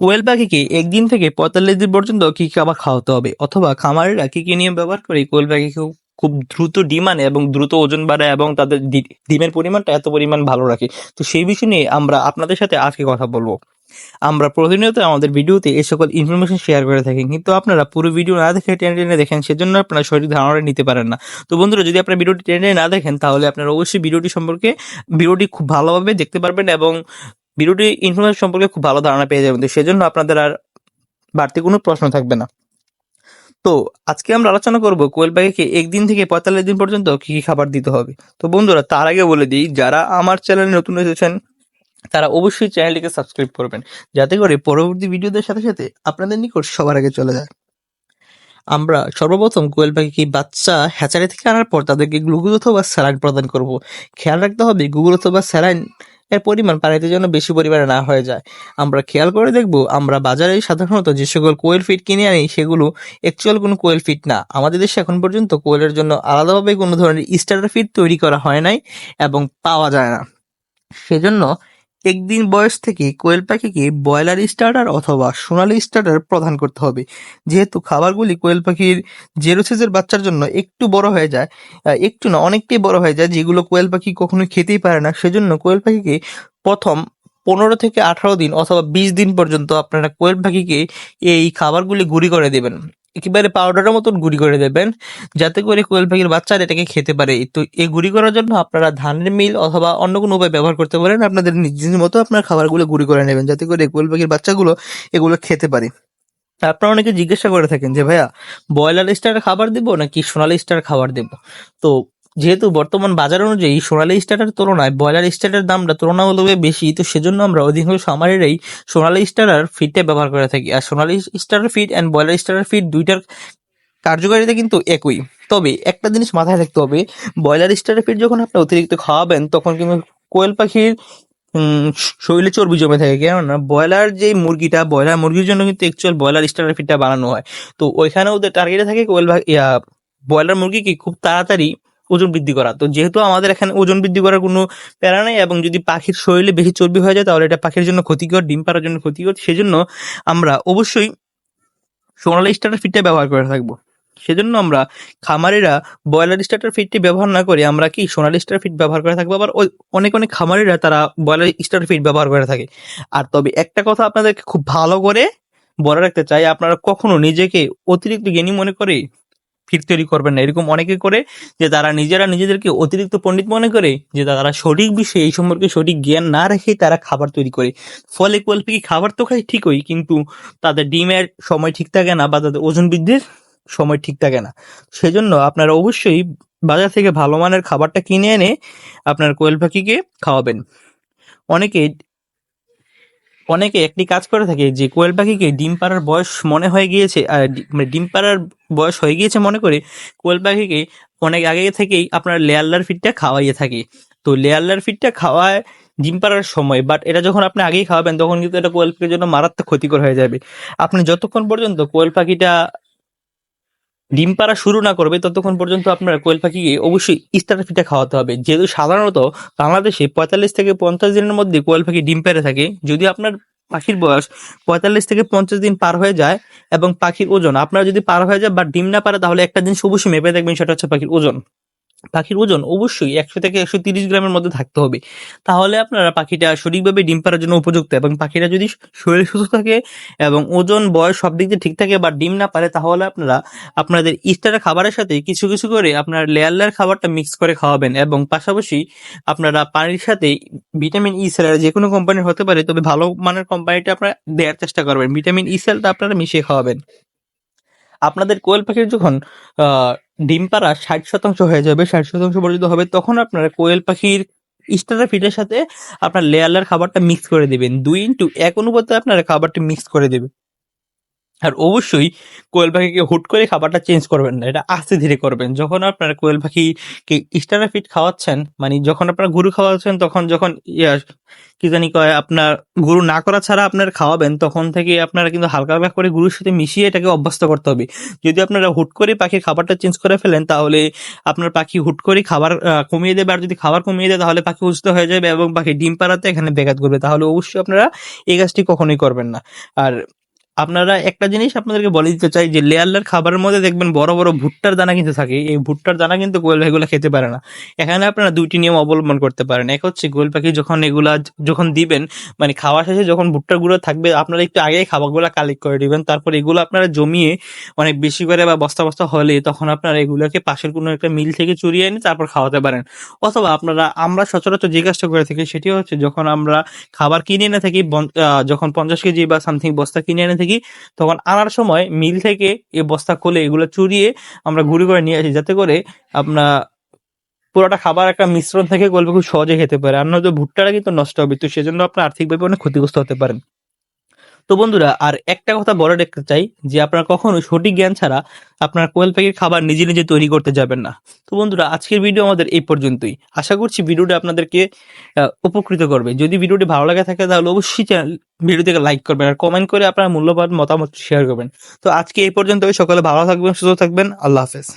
কোয়েল পাখিকে একদিন থেকে পঁয়তাল্লিশ দিন পর্যন্ত কি খাবার খাওয়াতে হবে, অথবা খামারিরা কি কি নিয়ম ব্যবহার করে কোয়েল পাখিকে খুব দ্রুত ডিম আনে এবং দ্রুত ওজন বাড়ায় এবং তাদের ডিমের পরিমাণটা এত পরিমাণ ভালো রাখে? তো সেই বিষয় নিয়ে আমরা আপনাদের সাথে আজকে কথা বলব। আমরা প্রতিনিয়ত আমাদের ভিডিওতে এই সকল ইনফরমেশন শেয়ার করে থাকি, কিন্তু আপনারা পুরো ভিডিও না দেখে টেনে টেনে দেখেন, সেজন্য আপনারা সঠিক ধারণা নিতে পারেন না। তো বন্ধুরা, যদি আপনারা ভিডিওটি টেনে না দেখেন, তাহলে আপনারা অবশ্যই ভিডিওটি সম্পর্কে, ভিডিওটি খুব ভালোভাবে দেখতে পারবেন এবং ভিডিওটি ইনফরমেশন সম্পর্কে খুব ভালো ধারণা পেয়ে যাবেন, তো সেজন্য আপনাদের আর বাড়তি কোনো প্রশ্ন থাকবে না। তো আজকে আমরা আলোচনা করব কোয়েল পাখিকে একদিন থেকে পঁয়তাল্লিশ দিন পর্যন্ত কি কী খাবার দিতে হবে। তো বন্ধুরা, তার আগে বলে দিই, যারা আমার চ্যানেলে নতুন এসেছেন, তারা অবশ্যই চ্যানেলটিকে সাবস্ক্রাইব করবেন, যাতে করে পরবর্তী ভিডিওদের সাথে সাথে আপনাদের নিকট সবার আগে চলে যায়। আমরা সর্বপ্রথম কোয়েল পাখিকে বাচ্চা হ্যাচারি থেকে আনার পর তাদেরকে গ্লুকোজ অথবা স্যালাইন প্রদান করব। খেয়াল রাখতে হবে গুগল অথবা স্যালাইন এর পরিমাণ পানিতে যেন বেশি পরিমাণে না হয়ে যায়। আমরা খেয়াল করে দেখব, আমরা বাজারে সাধারণত যে সকল কোয়েল ফিট কিনে আনি, সেগুলো অ্যাকচুয়াল কোনো কোয়েল ফিট না। আমাদের দেশে এখন পর্যন্ত কোয়েলের জন্য আলাদাভাবে কোনো ধরনের স্টার্টার ফিট তৈরি করা হয় নাই এবং পাওয়া যায় না। সেজন্য একদিন বয়স থেকে কোয়েল পাখিকে ব্রয়লার স্টার্টার অথবা সোনালী স্টার্টার প্রদান করতে হবে। যেহেতু খাবারগুলি কোয়েল পাখির জেরোসিসের বাচ্চার জন্য একটু বড় হয়ে যায় একটু না, অনেকটাই বড় হয়ে যায়, যেগুলো কোয়েল পাখি কখনোই খেতেই পারে না। সেজন্য কোয়েল পাখিকে প্রথম পনেরো থেকে আঠারো দিন অথবা বিশ দিন পর্যন্ত আপনারা কোয়েল পাখিকে এই খাবারগুলি গুঁড়ি করে দেবেন। একেবারে পাউডারের মতন গুঁড়ি করে দেবেন, যাতে করে কোয়েল পাখির বাচ্চারা এটাকে খেতে পারে। তো এই গুঁড়ি করার জন্য আপনারা ধানের মিল অথবা অন্য কোনো উপায় ব্যবহার করতে পারেন। আপনাদের নিজের মতো আপনার খাবারগুলো গুঁড়ি করে নেবেন, যাতে করে কোয়েল পাখির বাচ্চাগুলো এগুলো খেতে পারে। আপনারা অনেকে জিজ্ঞাসা করে থাকেন যে, ভাইয়া, ব্রয়লার স্টার খাবার দেবো নাকি সোনালি স্টার খাবার দেবো? তো যেহেতু বর্তমান বাজার অনুযায়ী সোনালী স্টারের তুলনায় ব্রয়লার স্টারের দামটা তুলনামূলকভাবে বেশি, তো সেজন্য আমরা অধিকাংশ খামারেরাই সোনালী স্টারার ফিডটা ব্যবহার করে থাকি। আর সোনালী স্টারের ফিড অ্যান্ড ব্রয়লার স্টারের ফিড দুইটার কার্যকারিতা কিন্তু একই। তবে একটা জিনিস মাথায় রাখতে হবে, ব্রয়লার স্টারের ফিড যখন আপনি অতিরিক্ত খাওয়াবেন, তখন কিন্তু কোয়েল পাখির শরীরে চর্বি জমে থাকে। কেননা ব্রয়লার যে মুরগিটা, ব্রয়লার মুরগির জন্য কিন্তু অ্যাকচুয়াল ব্রয়লার স্টারের ফিডটা বানানো হয়। তো ওইখানে ওদের টার্গেটে থাকে কোয়েল ব্রয়লার মুরগিকে খুব তাড়াতাড়ি ওজন বৃদ্ধি করা। তো যেহেতু আমাদের এখানে ওজন বৃদ্ধি করার কোনো প্যারা নেই এবং যদি পাখির শরীরে বেশি চর্বি হয়ে যায়, তাহলে এটা পাখির জন্য ক্ষতিকর, ডিম পাড়ার জন্য ক্ষতিকর। সেজন্য আমরা অবশ্যই সোনালি স্টার্টার ফিটটা ব্যবহার করে থাকব। সেজন্য আমরা খামারিরা ব্রয়লার স্টার্টার ফিডটি ব্যবহার না করে আমরা কি সোনালি স্টার ফিড ব্যবহার করে থাকব? আবার অনেক অনেক খামারিরা তারা ব্রয়লার স্টার ফিড ব্যবহার করে থাকে। আর তবে একটা কথা আপনাদেরকে খুব ভালো করে বলে রাখতে চাই, আপনারা কখনো নিজেকে অতিরিক্ত জ্ঞানী মনে করে ফিট তৈরি করবেন না। এরকম অনেকে করে যে তারা নিজেরা নিজেদেরকে অতিরিক্ত পণ্ডিত মনে করে যে তারা সঠিক বিষয়ে এই সম্পর্কে সঠিক জ্ঞান না রেখেই তারা খাবার তৈরি করে। ফলে কোয়েল পাখি খাবার তো খায়? ঠিকই, কিন্তু তাদের ডিমের সময় ঠিক থাকে না বা তাদের ওজন বৃদ্ধির সময় ঠিক থাকে না। সেজন্য আপনারা অবশ্যই বাজার থেকে ভালো মানের খাবারটা কিনে এনে আপনার কোয়েল পাখিকে খাওয়াবেন। অনেকে অনেকে একটি কাজ করে থাকে যে কোয়েল পাখিকে ডিম পাড়ার বয়স মনে হয়ে গিয়েছে মানে ডিম পাড়ার বয়স হয়ে গিয়েছে মনে করে কোয়েল পাখিকে অনেক আগে থেকেই আপনার লেয়ারলার ফিটটা খাওয়াইয়ে থাকে। তো লেয়ারলার ফিডটা খাওয়ায় ডিম পাড়ার সময় বাট এটা যখন আপনি আগেই খাওয়াবেন তখন কিন্তু এটা কোয়েল পাখির জন্য মারাত্মক ক্ষতিকর হয়ে যাবে। আপনি যতক্ষণ পর্যন্ত কোয়েল পাখিটা ডিম পাড়া শুরু না করবে, ততক্ষণ পর্যন্ত আপনার কোয়েল পাখিকে অবশ্যই স্টার্টার ফিটা খাওয়াতে হবে। যেহেতু সাধারণত বাংলাদেশে পঁয়তাল্লিশ থেকে পঞ্চাশ দিনের মধ্যে কোয়েল পাখি ডিম পেড়ে থাকে, যদি আপনার পাখির বয়স পঁয়তাল্লিশ থেকে পঞ্চাশ দিন পার হয়ে যায় এবং পাখির ওজন, আপনার যদি পার হয়ে যায় বা ডিম না পারে, তাহলে একটা দিন অবশ্যই মেপে দেখবেন, সেটা হচ্ছে পাখির ওজন। পাখির ওজন অবশ্যই একশো থেকে একশো তিরিশ গ্রামের মধ্যে থাকতে হবে। তাহলে আপনারা পাখিটা সঠিকভাবে ডিম পাড়ার জন্য উপযুক্ত এবং পাখিটা যদি শরীর সুস্থ থাকে এবং ওজন, বয়স সব দিক দিয়ে ঠিক থাকে বা ডিম না পারে, তাহলে আপনারা আপনাদের স্টারের খাবারের সাথে কিছু কিছু করে আপনার লেয়ার খাবারটা মিক্স করে খাওয়াবেন এবং পাশাপাশি আপনারা পানির সাথে ভিটামিন ই সেল যে কোনো কোম্পানির হতে পারে, তবে ভালো মানের কোম্পানিটা আপনারা দেওয়ার চেষ্টা করবেন। ভিটামিন ই সেলটা আপনারা মিশিয়ে খাওয়াবেন। আপনাদের কোয়েল পাখির যখন ডিম পাড়া ষাট শতাংশ হয়ে যাবে, ষাট শতাংশ পর্যন্ত হবে, তখন আপনারা কোয়েল পাখির স্টারের ফিটের সাথে আপনার লেয়ার খাবারটা মিক্স করে দিবেন। দুই ইন্টু এক অনুপাতে আপনারা খাবারটি মিক্স করে দেবেন। আর অবশ্যই কোয়েল পাখিকে হুট করে খাবারটা চেঞ্জ করবেন না, এটা আস্তে ধীরে করবেন। যখন আপনারা কোয়েল পাখিকে স্টারা ফিট খাওয়াচ্ছেন মানে যখন আপনারা গরু খাওয়াচ্ছেন, তখন যখন কি জানি কয়, আপনার গরু না করা ছাড়া আপনার খাওয়াবেন, তখন থেকে আপনারা কিন্তু হালকা হালকা করে গুরুর সাথে মিশিয়ে এটাকে অভ্যস্ত করতে হবে। যদি আপনারা হুট করে পাখির খাবারটা চেঞ্জ করে ফেলেন, তাহলে আপনার পাখি হুট করে খাবার কমিয়ে দেবে। আর যদি খাবার কমিয়ে দেয়, তাহলে পাখি অসুস্থ হয়ে যাবে এবং পাখি ডিম পাড়াতে এখানে ব্যাঘাত করবে। তাহলে অবশ্যই আপনারা এই কাজটি কখনোই করবেন না। আর আপনারা একটা জিনিস আপনাদেরকে বলে দিতে চাই যে লেয়ারলার খাবারের মধ্যে দেখবেন বড় বড় ভুট্টার দানা কিন্তু থাকে। এই ভুট্টার দানা কিন্তু কোয়েল পাখিগুলো খেতে পারে না। এখানে আপনারা দুইটি নিয়ম অবলম্বন করতে পারেন। এক হচ্ছে কোয়েল পাখি যখন এগুলা যখন দিবেন মানে খাওয়া শেষে যখন ভুট্টার গুঁড়ো থাকবে, আপনারা একটু আগেই খাবারগুলো কালেক্ট করে দিবেন। তারপর এগুলো আপনারা জমিয়ে অনেক বেশি করে বা বস্তা বস্তা হলে তখন আপনারা এগুলোকে পাশের কোনো একটা মিল থেকে চুরিয়ে এনে তারপর খাওয়াতে পারেন। অথবা আপনারা, আমরা সচরাচর যে কাজটা করে থাকি সেটি হচ্ছে যখন আমরা খাবার কিনে এনে থাকি যখন পঞ্চাশ কেজি বা সামথিং বস্তা কিনে এনে থাকি তখন আনার সময় মিল থেকে এ বস্তা খুলে এগুলো চুরিয়ে আমরা গুঁড়ি করে নিয়ে আসি, যাতে করে আপনার পুরোটা খাবার একটা মিশ্রণ থেকে গল্প খুব সহজে খেতে পারে। আর নয়তো ভুট্টাটা কিন্তু নষ্ট হবে, তো সেজন্য আপনার আর্থিকভাবে অনেক ক্ষতিগ্রস্ত হতে পারেন। তো বন্ধুরা, আর একটা কথা বলে রাখতে চাই যে আপনারা কখনো সঠিক জ্ঞান ছাড়া আপনার কোয়েল পাখির খাবার নিজে নিজে তৈরি করতে যাবেন না। তো বন্ধুরা, আজকের ভিডিও আমাদের এই পর্যন্তই। আশা করছি ভিডিওটা আপনাদেরকে উপকৃত করবে। যদি ভিডিওটি ভালো লাগে থাকে তাহলে অবশ্যই চ্যানেল, ভিডিওটিকে লাইক করবেন আর কমেন্ট করে আপনার মূল্যবান মতামত শেয়ার করবেন। তো আজকে এই পর্যন্তই। সকলে ভালো থাকবেন, সুস্থ থাকবেন। আল্লাহ হাফেজ।